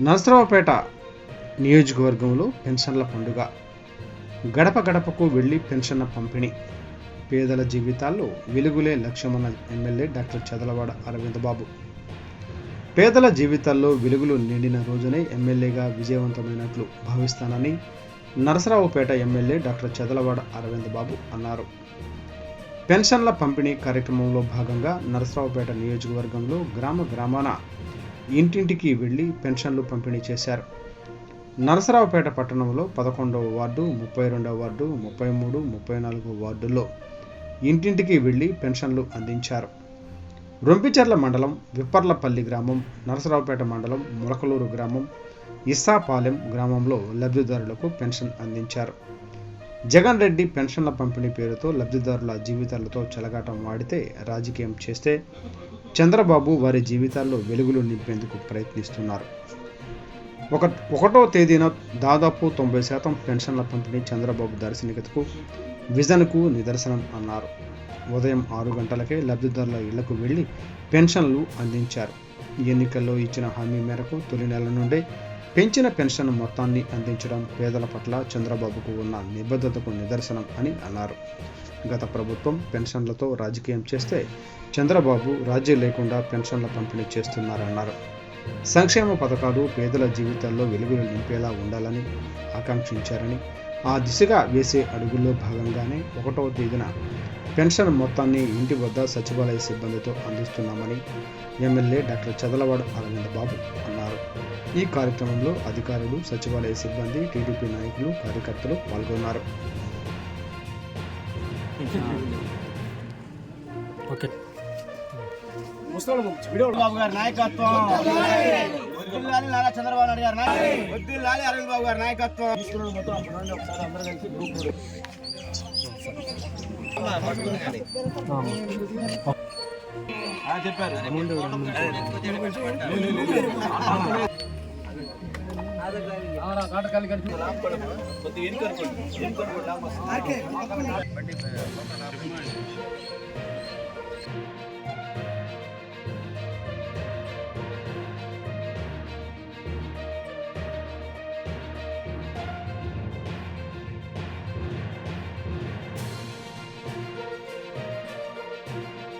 నరసరావుపేట నియోజకవర్గంలో పెన్షన్ల పండుగ. గడప గడపకు వెళ్ళి పెన్షన్ల పంపిణీ. పేదల జీవితాల్లో వెలుగులే లక్ష్యమన్న ఎమ్మెల్యే డాక్టర్ చదలవాడ అరవింద్ బాబు పేదల జీవితాల్లో వెలుగులు నిండిన రోజునే ఎమ్మెల్యేగా విజయవంతమైనట్లు భావిస్తానని నరసరావుపేట ఎమ్మెల్యే డాక్టర్ చదలవాడ అరవింద్ బాబు అన్నారు. పెన్షన్ల పంపిణీ కార్యక్రమంలో భాగంగా నరసరావుపేట నియోజకవర్గంలో గ్రామ గ్రామాన ఇంటింటికి వెళ్ళి పెన్షన్లు పంపిణీ చేశారు. నరసరావుపేట పట్టణంలో పదకొండవ వార్డు ముప్పై రెండవ వార్డు ముప్పై మూడు ముప్పై నాలుగు వార్డుల్లో ఇంటింటికి వెళ్ళి పెన్షన్లు అందించారు. రొంపిచెర్ల మండలం విప్పర్లపల్లి గ్రామం నరసరావుపేట మండలం ములకలూరు గ్రామం ఇస్సాపాలెం గ్రామంలో లబ్ధిదారులకు పెన్షన్ అందించారు. జగన్ రెడ్డి పెన్షన్ల పంపిణీ పేరుతో లబ్ధిదారుల జీవితాలతో చెలగాటం వాడితే రాజకీయం చేస్తే చంద్రబాబు వారి జీవితాల్లో వెలుగులు నింపేందుకు ప్రయత్నిస్తున్నారు. ఒక ఒకటో తేదీన దాదాపు తొంభై శాతం పెన్షన్ల పంపిణీ చంద్రబాబు దార్శనికతకు విజన్కు నిదర్శనం అన్నారు. ఉదయం ఆరు గంటలకే లబ్ధిదారుల ఇళ్ళకు వెళ్ళి పెన్షన్లు అందించారు. ఎన్నికల్లో ఇచ్చిన హామీ మేరకు తొలి నెల నుండి పెంచిన పెన్షన్ మొత్తాన్ని అందించడం పేదల పట్ల చంద్రబాబుకు ఉన్న నిబద్ధతకు నిదర్శనం అని అన్నారు. గత ప్రభుత్వం పెన్షన్లతో రాజకీయం చేస్తే చంద్రబాబు రాజీ లేకుండా పెన్షన్ల పంపిణీ చేస్తున్నారన్నారు. సంక్షేమ పథకాలు పేదల జీవితాల్లో వెలుగులు నింపేలా ఉండాలని ఆకాంక్షించారని ఆ దిశగా వేసే అడుగుల్లో భాగంగానే ఒకటవ తేదీన పెన్షన్ మొత్తాన్ని ఇంటి వద్ద సచివాలయ సిబ్బందితో అందిస్తున్నామని ఎమ్మెల్యే డాక్టర్ చదలవాడ అరవింద్ బాబు అన్నారు. ఈ కార్యక్రమంలో అధికారులు సచివాలయ సిబ్బంది టీడీపీ నాయకులు కార్యకర్తలు పాల్గొన్నారు. ఓకే. బాబు గారి నాయకత్వం వద్దిల్లాలి నారా చంద్రబాబు నాయుడు గారి నాయకత్వం వద్దిల్లాలి అరవింద్ బాబు గారి నాయకత్వం చెప్పారు